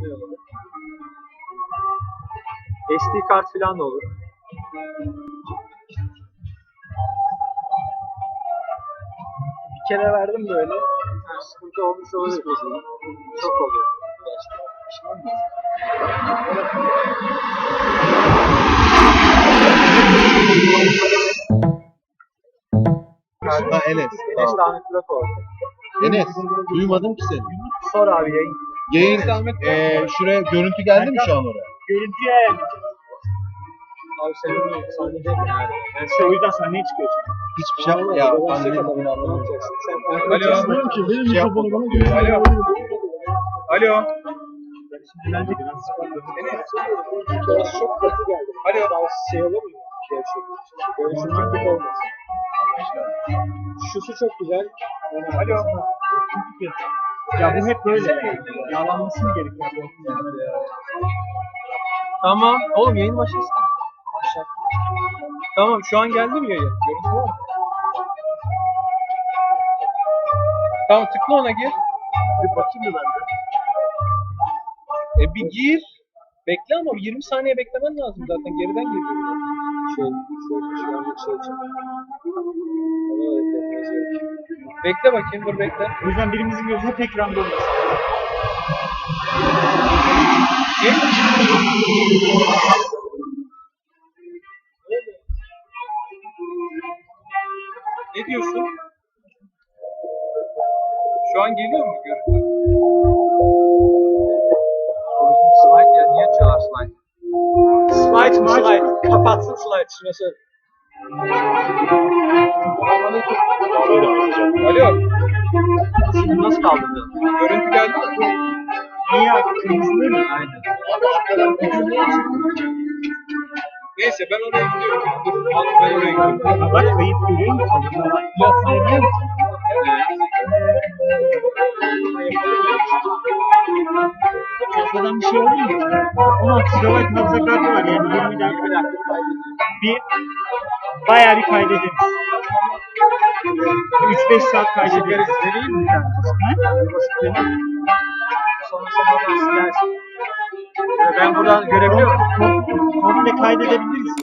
Ne olur? SD kart falan da olur. Bir kere verdim böyle. Ha, sıkıntı olmuş olabilir. Çok oluyor. Ha Enes. Enes Ahmet Burak oldu. Enes. Duymadım ki seni. Sor abi yayın. Yayın eee şuraya görüntü geldi mi şu an oraya? Görüntüye. Abi senin sahnede yani. Ben İşte o yüzden sahneye çıkıyor. Hiçbir şey yapma ya. Anne- adamın anlamayacaksın. Sen Alo. Alo. ki benim şey yapma. Alo. Alo. Bence biraz sıkıntı. Biraz çok katı geldi. Alo. Daha şey olur mu? Gevşek. Görüşürmek olmaz. Şusu çok güzel. Alo. Ya bu hep böyle. Yağlanması mı gerekiyor? Tamam. Oğlum yayın başlasın. Başlat. Tamam şu an geldi mi yayın? Görüntü var mı? Tamam tıkla ona gir. Bir bakayım mı ben de? E bir gir. Bekle ama 20 saniye beklemen lazım zaten. Geriden geliyor. Şey, şu, şu anlık şey Bekle bakayım dur bekle. O yüzden birimizin gözü hep ekranda olması. Gir. Ne diyorsun? Şu an geliyor mu görüntü? O bizim slide ya. Niye açıyorlar slide? Slide mi slide? Kapatsın slide. Şuna söyle. Alo. Şimdi nasıl kaldırdın? Görüntü geldi mi? Niye abi? Kırmızı değil mi? Aynen. Neyse ben oraya gidiyorum. Dur, ben oraya gidiyorum. Bak kayıt görüyor musun? Yapmayabiliyor musun? Fazladan bir şey olur mu? 16 GB hafıza kartı var yani 20 dakika. Bir bayağı bir kaydederiz. 3-5 saat kaydederiz. Deneyim mi sen? Basit deneyim. Sonra sen oradan silersin. Ben buradan görebiliyor muyum? Kom- Komple kaydedebiliriz.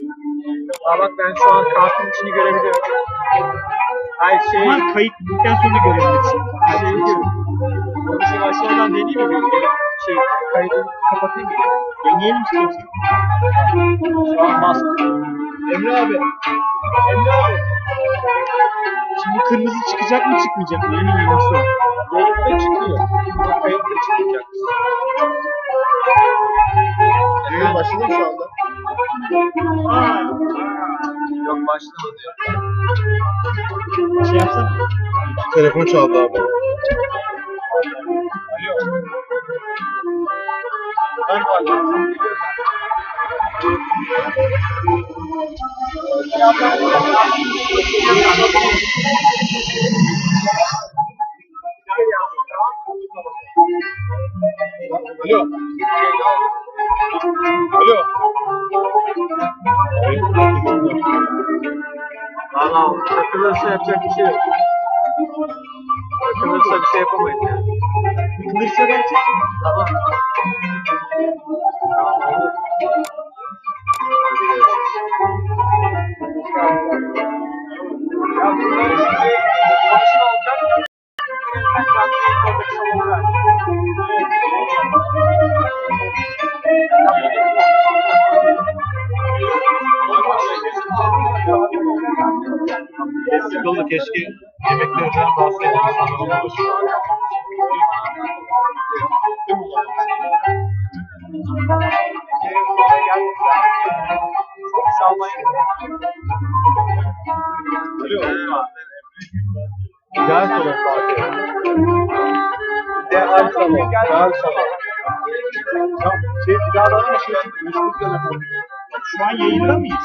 Aa bak ben şu an kartın içini görebiliyorum. Hayır şey, Ama kayıt bittikten sonra görebilirsin. şey diyorum. Onu şey aşağıdan deneyeyim mi? Şey, kaydı kapatayım mı? Deneyelim istiyorsan. Şu an bastım. Emre abi. Emre abi. Şimdi kırmızı çıkacak mı çıkmayacak mı? En önemlisi o. Yayında çıkıyor. Ama kayıtta çıkmayacak. Yayın başladı mı şu anda? Aa, Yok başlamadı diyor. şey yapsana. Telefon çaldı abi. Alo. Ben. Alo. Valla takılırsa yapacak bir şey yok. Takılırsa bir şey yapamayız yani. Yıkılırsa belki. Tamam. Tamam oldu. Hadi görüşürüz. Ya bunlar keşke yemeklerden bahsedelim. Gel sonra Fatih. Değerli sabah. Gel. Ya şey bir daha bana bir şey. Şu an yayında mıyız?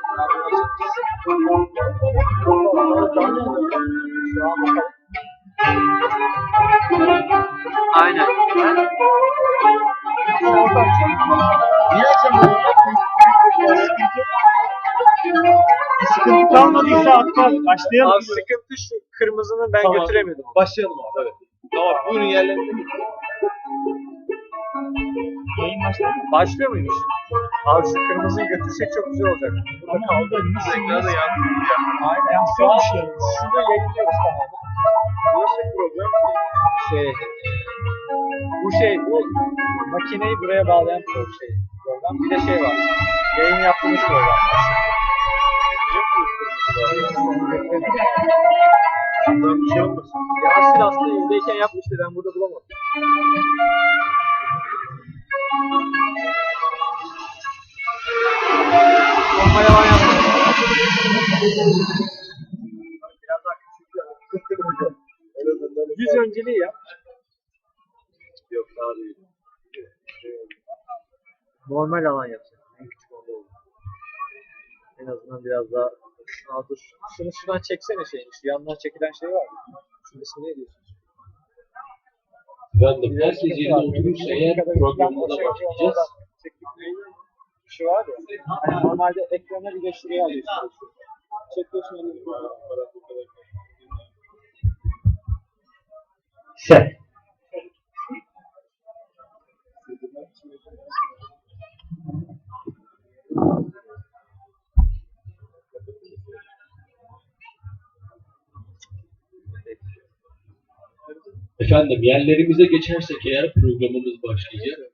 Aynen. Niye? Bir sıkıntı kalmadıysa atmaz. Başlayalım. Abi sıkıntı şu kırmızını ben Tamam. götüremedim. Başlayalım abi. Evet. Tamam buyurun yerlerinize. Yayın başladı mı? Başlıyor muymuş? Abi şu kırmızıyı götürsek çok güzel olacak. Burada Ama kaldı. Ekranda nasıl? yansıyor. Aynen. An bir şey şunu yayınlıyoruz tamamen. Nasıl problem ki? Şey, bu şey, bu makineyi buraya bağlayan pro şey. Program. Bir de şey var. Yayın yaptığımız program. Bundan bir şey olmasın. Yasin aslında evdeyken yapmıştı. Ben burada bulamadım. Yüz önceliği yap. Yok daha değil. Normal alan yapacağım. En küçük onda olur. En azından biraz daha... Aa, dur. Şunu şuradan çeksene şeyini. Şu yandan çekilen şey var. Şunun ismi ne diyorsun? Efendim herkes yerine oturursa eğer programımıza başlayacağız. Şu var ya. Normalde ekrana birleştiriyor alıyorsun. Sen. Efendim yerlerimize geçersek eğer programımız başlayacak.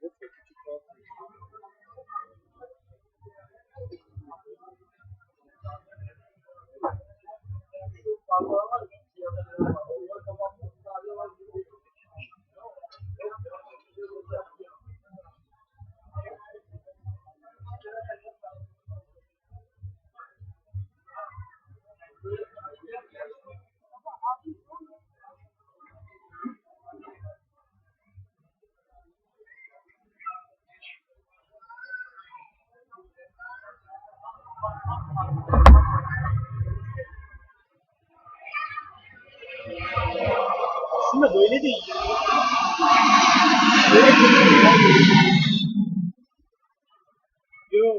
Yo.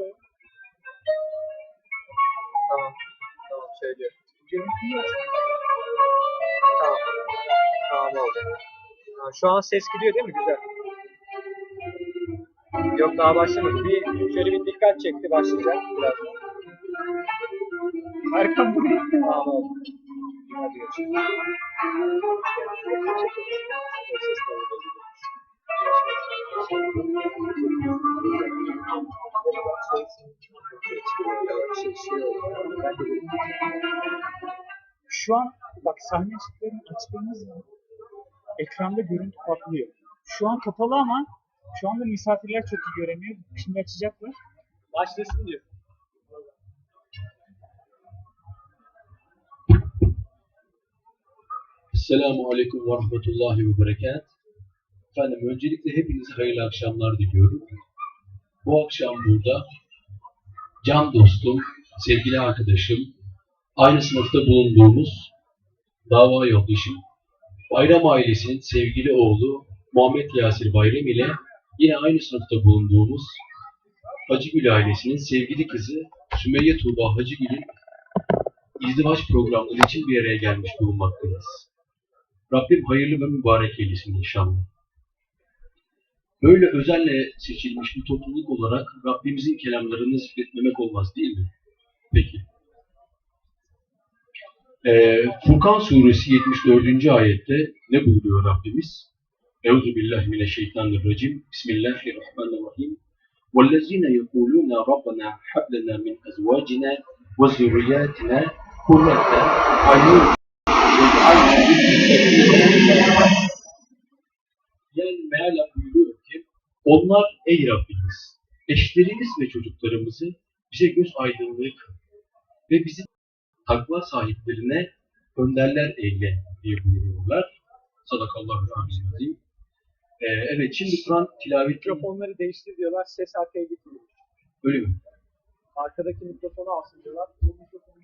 Tamam. Tamam. Görüntüyü aç. Tamam. Tamam oldu. Ha, şu an ses gidiyor değil mi? Güzel. Yok daha başlamadı. Bir şöyle bir dikkat çekti başlayacak birazdan. Arkam bu. Tamam oldu. Hadi görüşürüz. Ses de Şu an bak sahne ışıklarını açtığımız zaman ekranda görüntü patlıyor. Şu an kapalı ama şu anda misafirler çok iyi göremiyor. Şimdi açacaklar. Başlasın diyor. Esselamu Aleyküm ve Rahmetullahi ve Berekat. Efendim öncelikle hepinize hayırlı akşamlar diliyorum. Bu akşam burada can dostum, sevgili arkadaşım, aynı sınıfta bulunduğumuz dava yoldaşım, Bayram ailesinin sevgili oğlu Muhammed Yasir Bayram ile yine aynı sınıfta bulunduğumuz Hacıgül ailesinin sevgili kızı Sümeyye Tuğba Hacıgül'ün izdivaç programları için bir araya gelmiş bulunmaktayız. Rabbim hayırlı ve mübarek eylesin inşallah. Böyle özelle seçilmiş bir topluluk olarak Rabbimizin kelamlarını zikretmemek olmaz değil mi? Peki. Ee, Furkan suresi 74. ayette ne buyuruyor Rabbimiz? Euzu billahi mineşşeytanirracim. Bismillahirrahmanirrahim. وَالَّذِينَ يَقُولُونَ رَبَّنَا هَبْ لَنَا مِنْ أَزْوَاجِنَا وَذُرِّيَّاتِنَا قُرَّةَ أَعْيُنٍ Yani mealen buyuruyor ki onlar ey Rabbimiz eşlerimiz ve çocuklarımızı bize göz aydınlığı kıl ve bizi takva sahiplerine önderler eyle diye buyuruyorlar. Sadakallahu azim. Ee, evet şimdi Kur'an tilaveti Mikrofonları değiştir diyorlar. Ses arkaya getiriyor. öyle mi? Arkadaki mikrofonu alsın diyorlar. Bu mikrofonu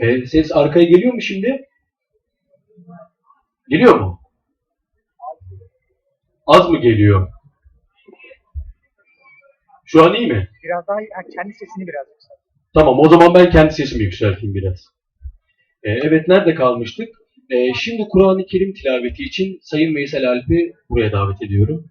Ee, ses arkaya geliyor mu şimdi? Geliyor mu? Az mı geliyor? Şu an iyi mi? Biraz daha ha, kendi sesini biraz yükselt. Tamam o zaman ben kendi sesimi yükselteyim biraz. Ee, evet nerede kalmıştık? Ee, şimdi Kur'an-ı Kerim tilaveti için Sayın Veysel Alp'i buraya davet ediyorum.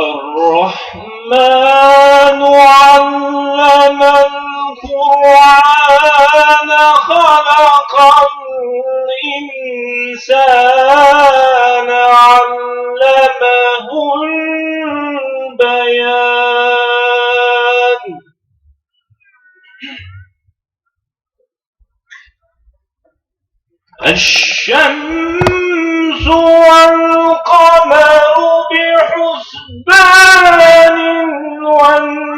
الرحمن علم القرآن خلق الإنسان علمه البيان. الشمس والقمر بحسبان one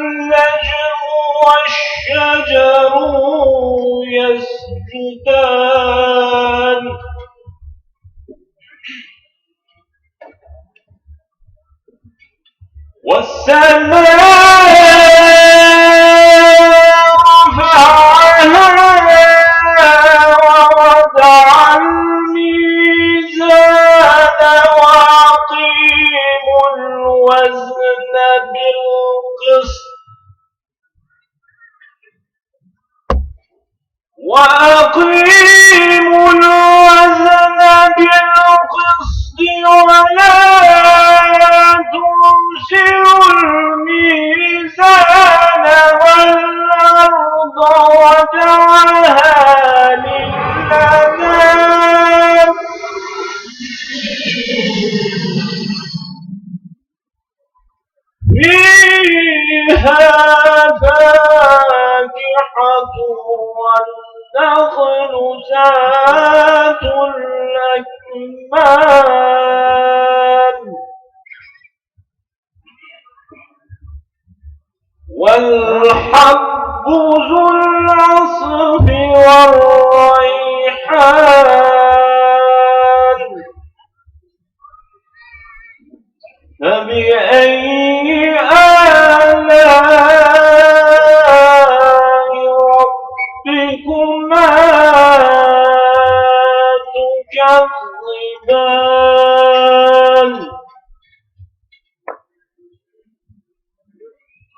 تكذبان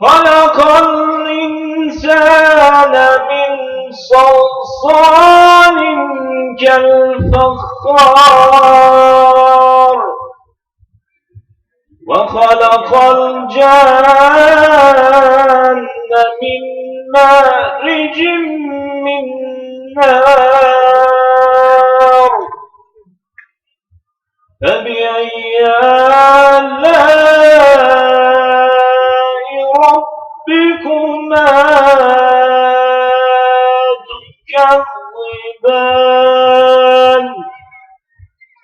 خلق الإنسان من صلصال كالفخار وخلق الجان من مارج من نار. آلاء ربكما تكذبان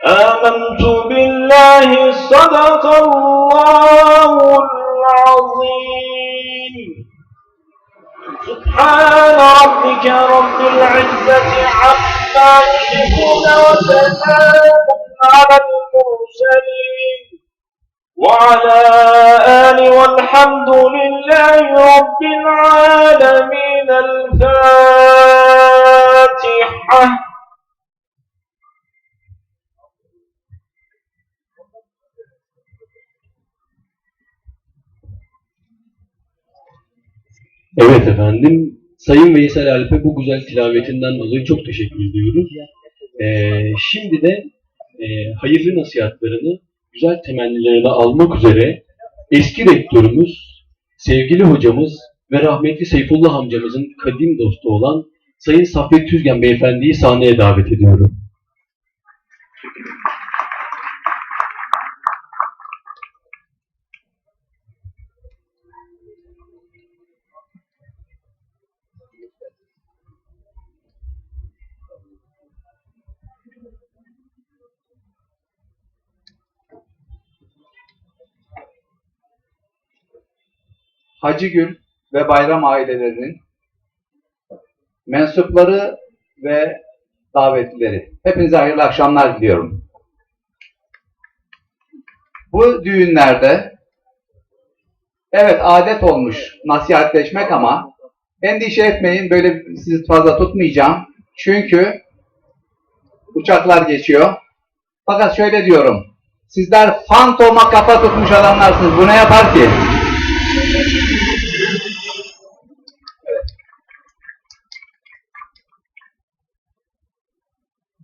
آمنت بالله صدق الله العظيم. سبحان ربك رب العزة عما يشركون وسلام على المرسلين وعلى آل والحمد لله رب العالمين الفاتحة Evet efendim. Sayın Veysel Alp'e bu güzel tilavetinden dolayı çok teşekkür ediyoruz. Ee, şimdi de e, hayırlı nasihatlarını, güzel temennilerini almak üzere eski rektörümüz, sevgili hocamız ve rahmetli Seyfullah amcamızın kadim dostu olan Sayın Saffet Tüzgen Beyefendi'yi sahneye davet ediyorum. Hacıgül ve Bayram ailelerinin mensupları ve davetlileri. Hepinize hayırlı akşamlar diliyorum. Bu düğünlerde evet adet olmuş nasihatleşmek ama endişe etmeyin böyle sizi fazla tutmayacağım. Çünkü uçaklar geçiyor. Fakat şöyle diyorum. Sizler fantoma kafa tutmuş adamlarsınız. Bu ne yapar ki?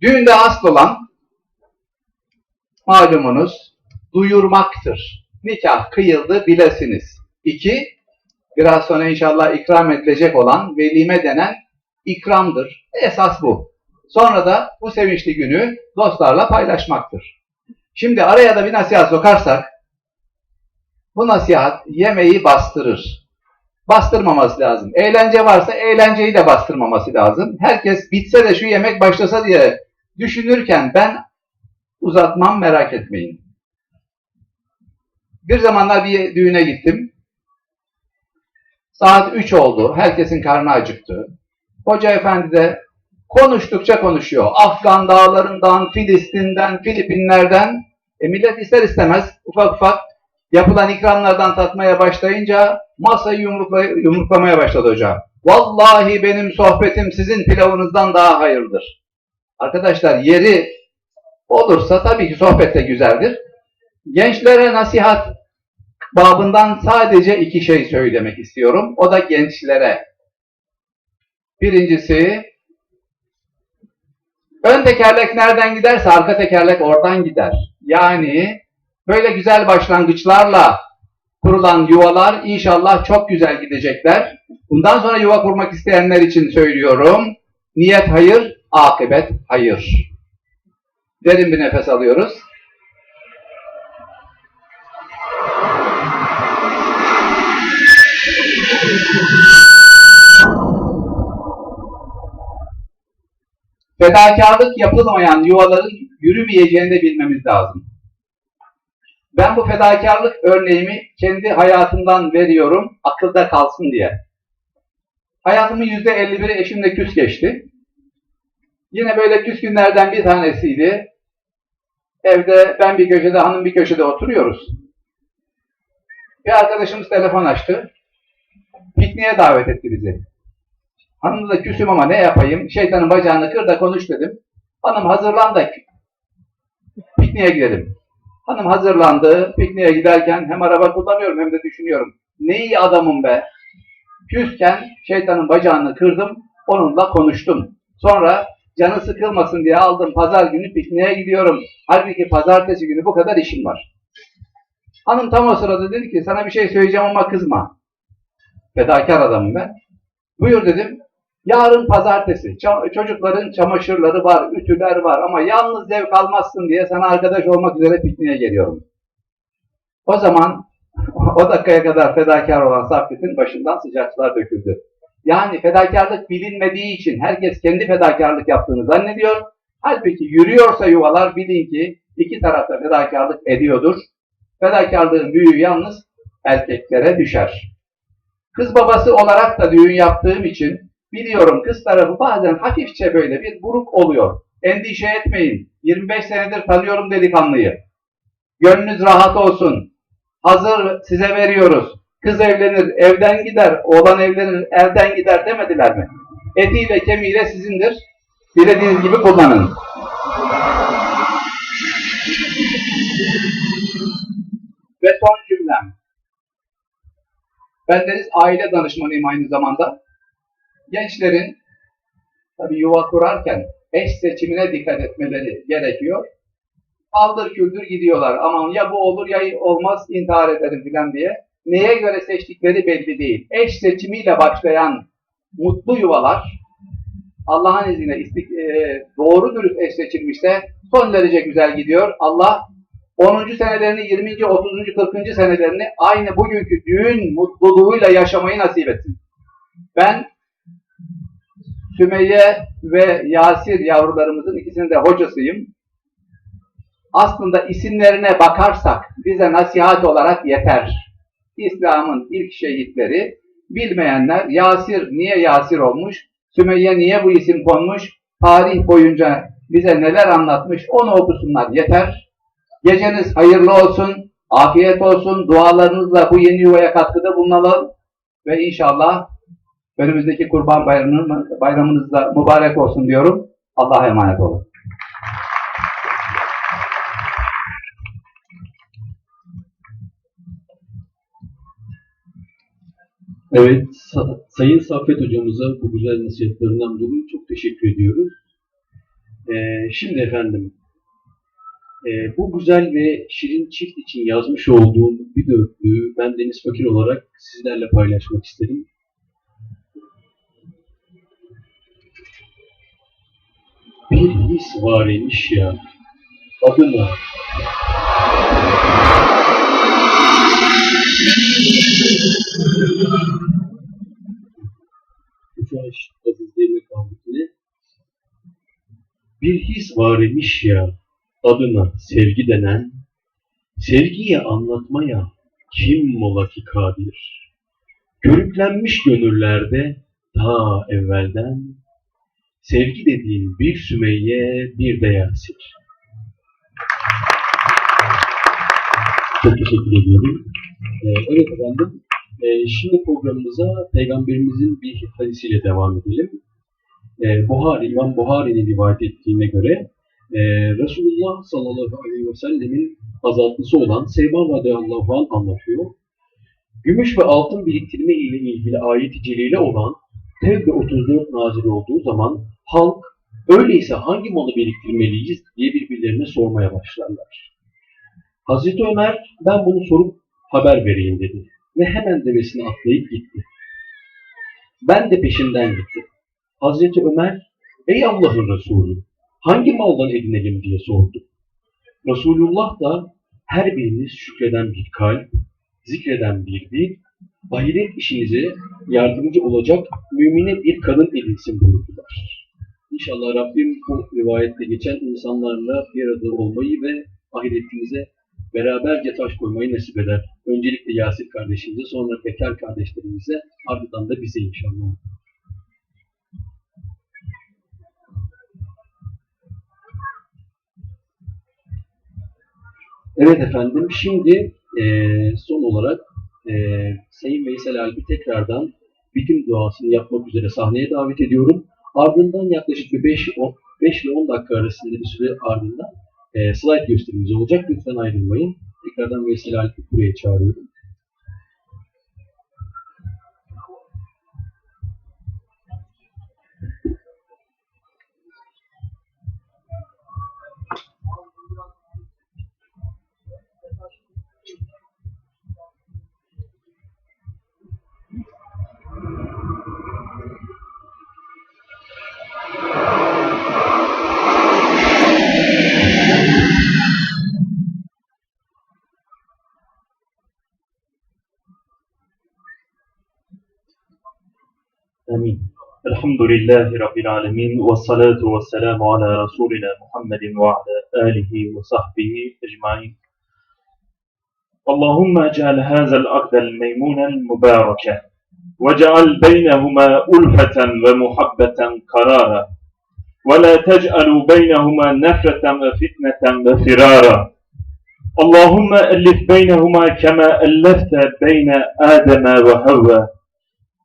Düğünde asıl olan malumunuz duyurmaktır. Nikah kıyıldı bilesiniz. İki, biraz sonra inşallah ikram edilecek olan velime denen ikramdır. Esas bu. Sonra da bu sevinçli günü dostlarla paylaşmaktır. Şimdi araya da bir nasihat sokarsak, bu nasihat yemeği bastırır. Bastırmaması lazım. Eğlence varsa eğlenceyi de bastırmaması lazım. Herkes bitse de şu yemek başlasa diye düşünürken ben uzatmam merak etmeyin. Bir zamanlar bir düğüne gittim. Saat 3 oldu. Herkesin karnı acıktı. Hoca efendi de konuştukça konuşuyor. Afgan dağlarından, Filistin'den, Filipinlerden. E millet ister istemez ufak ufak yapılan ikramlardan tatmaya başlayınca masayı yumrukla, yumruklamaya başladı hoca. Vallahi benim sohbetim sizin pilavınızdan daha hayırdır. Arkadaşlar yeri olursa tabii ki sohbet de güzeldir. Gençlere nasihat babından sadece iki şey söylemek istiyorum. O da gençlere. Birincisi, ön tekerlek nereden giderse arka tekerlek oradan gider. Yani böyle güzel başlangıçlarla kurulan yuvalar inşallah çok güzel gidecekler. Bundan sonra yuva kurmak isteyenler için söylüyorum. Niyet hayır, akıbet hayır. Derin bir nefes alıyoruz. Fedakarlık yapılmayan yuvaların yürümeyeceğini de bilmemiz lazım. Ben bu fedakarlık örneğimi kendi hayatımdan veriyorum, akılda kalsın diye. Hayatımın yüzde 51'i eşimle küs geçti. Yine böyle küs günlerden bir tanesiydi. Evde ben bir köşede, hanım bir köşede oturuyoruz. Bir arkadaşımız telefon açtı. Pikniğe davet etti bizi. Hanımla da küsüm ama ne yapayım? Şeytanın bacağını kır da konuş dedim. Hanım hazırlan da pikniğe gidelim. Hanım hazırlandı. Pikniğe giderken hem araba kullanıyorum hem de düşünüyorum. Ne iyi adamım be. Küsken şeytanın bacağını kırdım. Onunla konuştum. Sonra canı sıkılmasın diye aldım. Pazar günü pikniğe gidiyorum. Halbuki pazartesi günü bu kadar işim var. Hanım tam o sırada dedi ki sana bir şey söyleyeceğim ama kızma. Fedakar adamım ben. Buyur dedim. Yarın pazartesi. Çocukların çamaşırları var, ütüler var ama yalnız zevk almazsın diye sana arkadaş olmak üzere pikniğe geliyorum. O zaman o dakikaya kadar fedakar olan Saffet'in başından sıcaklar döküldü. Yani fedakarlık bilinmediği için herkes kendi fedakarlık yaptığını zannediyor. Halbuki yürüyorsa yuvalar bilin ki iki tarafta fedakarlık ediyordur. Fedakarlığın büyüğü yalnız erkeklere düşer. Kız babası olarak da düğün yaptığım için biliyorum kız tarafı bazen hafifçe böyle bir buruk oluyor. Endişe etmeyin. 25 senedir tanıyorum delikanlıyı. Gönlünüz rahat olsun. hazır size veriyoruz. Kız evlenir, evden gider, oğlan evlenir, elden gider demediler mi? Etiyle kemiğiyle sizindir. Dilediğiniz gibi kullanın. Ve son cümlem. Ben deniz aile danışmanıyım aynı zamanda. Gençlerin tabii yuva kurarken eş seçimine dikkat etmeleri gerekiyor. Aldır küldür gidiyorlar. Aman ya bu olur ya olmaz intihar ederim filan diye. Neye göre seçtikleri belli değil. Eş seçimiyle başlayan mutlu yuvalar Allah'ın izniyle istik- e, doğru dürüst eş seçilmişse son derece güzel gidiyor. Allah 10. senelerini, 20. 30. 40. senelerini aynı bugünkü düğün mutluluğuyla yaşamayı nasip etsin. Ben Sümeyye ve Yasir yavrularımızın ikisinin de hocasıyım. Aslında isimlerine bakarsak bize nasihat olarak yeter. İslam'ın ilk şehitleri, bilmeyenler Yasir niye Yasir olmuş, Sümeyye niye bu isim konmuş, tarih boyunca bize neler anlatmış onu okusunlar yeter. Geceniz hayırlı olsun, afiyet olsun, dualarınızla bu yeni yuvaya katkıda bulunalım ve inşallah önümüzdeki kurban bayramınız, bayramınız mübarek olsun diyorum. Allah'a emanet olun. Evet, Sa- Sayın Saffet hocamıza bu güzel nasihatlerinden dolayı çok teşekkür ediyoruz. Ee, şimdi efendim, e, bu güzel ve şirin çift için yazmış olduğum bir dörtlüğü ben Deniz Fakir olarak sizlerle paylaşmak isterim. Bir his var imiş ya, adına Uçağa eşit kaldık yine. Bir his var imiş ya, adına sevgi denen, sevgiyi anlatmaya kim mola ki kadir? Körüklenmiş gönüllerde ta evvelden, sevgi dediğin bir Sümeyye bir de Yasir. Çok teşekkür ediyorum. Ee, evet efendim, ee, şimdi programımıza Peygamberimizin bir hadisiyle devam edelim. Ee, Buhari, İmam Buhari'nin rivayet ettiğine göre e, Resulullah sallallahu aleyhi ve sellemin azatlısı olan Seyban radıyallahu anh anlatıyor. Gümüş ve altın biriktirme ile ilgili ayet-i celile olan Tevbe 34 nazil olduğu zaman halk öyleyse hangi malı biriktirmeliyiz diye birbirlerine sormaya başlarlar. Hazreti Ömer ben bunu sorup haber vereyim dedi ve hemen devesine atlayıp gitti. Ben de peşinden gittim. Hazreti Ömer, ey Allah'ın Resulü, hangi maldan edinelim diye sordu. Resulullah da her biriniz şükreden bir kalp, zikreden bir dil, ahiret işinize yardımcı olacak mümine bir kadın edinsin buyurdular. İnşallah Rabbim bu rivayette geçen insanlarla bir arada olmayı ve ahiretimize beraberce taş koymayı nasip eder. Öncelikle Yasir kardeşimize, sonra Bekar kardeşlerimize, ardından da bize inşallah. Evet efendim, şimdi eee, son olarak eee Sayın Veysel Alp'i tekrardan bitim duasını yapmak üzere sahneye davet ediyorum. Ardından yaklaşık bir 5, 5 ile 10 dakika arasında bir süre ardından e, slide gösterimiz olacak. Lütfen ayrılmayın. Tekrardan Veysel Alp'i buraya çağırıyorum. لله رب العالمين والصلاة والسلام على رسولنا محمد وعلى آله وصحبه أجمعين. اللهم اجعل هذا العقد الميمون المبارك واجعل بينهما ألفة ومحبة قرارا ولا تجعل بينهما نفرة وفتنة وفرارا اللهم ألف بينهما كما ألفت بين آدم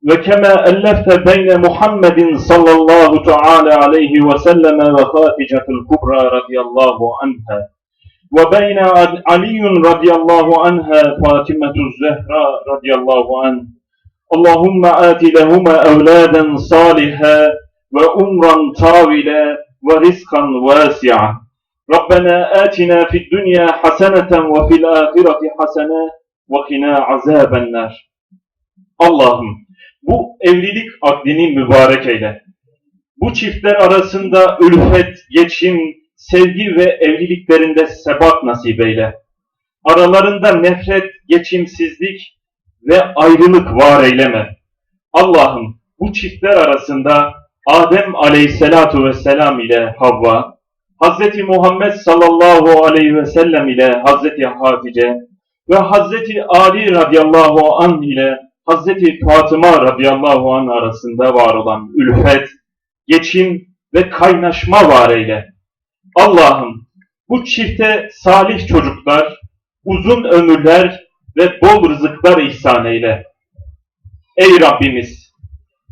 ve kema ellefe beyne Muhammedin sallallahu teala aleyhi ve selleme ve Haticetul Kubra radiyallahu anha. Ve beyne Ali radiyallahu anha Fatimetu Zehra radiyallahu anha Allahümme ati lehuma evladen saliha ve umran tavile ve rizkan vasi'a Rabbena atina fid dünya haseneten ve fil ahireti hasene ve kina azabenler Allah'ım bu evlilik akdini mübarek eyle. Bu çiftler arasında ülfet, geçim, sevgi ve evliliklerinde sebat nasip eyle. Aralarında nefret, geçimsizlik ve ayrılık var eyleme. Allah'ım bu çiftler arasında Adem aleyhissalatu vesselam ile Havva, Hazreti Muhammed sallallahu aleyhi ve sellem ile Hazreti Hatice ve Hazreti Ali radıyallahu an ile Hazreti Fatıma radıyallahu an arasında var olan ülfet, geçim ve kaynaşma var eyle. Allah'ım bu çifte salih çocuklar, uzun ömürler ve bol rızıklar ihsan eyle. Ey Rabbimiz!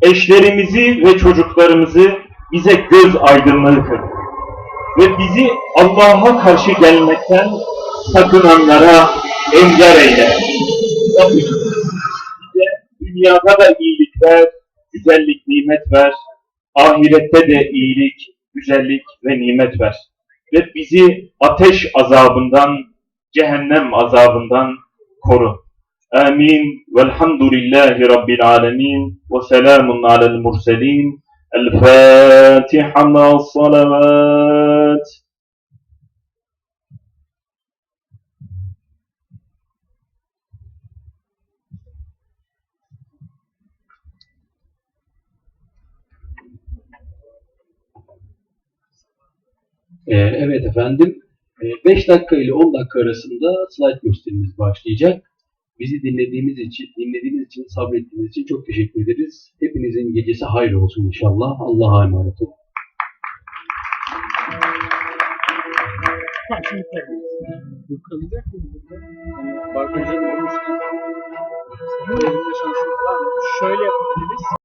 Eşlerimizi ve çocuklarımızı bize göz aydınlığı kıl. Ve bizi Allah'a karşı gelmekten sakınanlara engel eyle. Rabbim bize dünyada da iyilik ver, güzellik, nimet ver. Ahirette de iyilik, güzellik ve nimet ver. Ve bizi ateş azabından, cehennem azabından koru. Amin. Velhamdülillahi Rabbil alemin. Ve selamun alel murselin. El Fatiha salavat. Ee, evet efendim. 5 dakika ile 10 dakika arasında slide gösterimiz başlayacak. Bizi dinlediğiniz için, dinlediğiniz için, sabrettiğiniz için çok teşekkür ederiz. Hepinizin gecesi hayır olsun inşallah. Allah'a emanet olun. Şöyle yapabiliriz.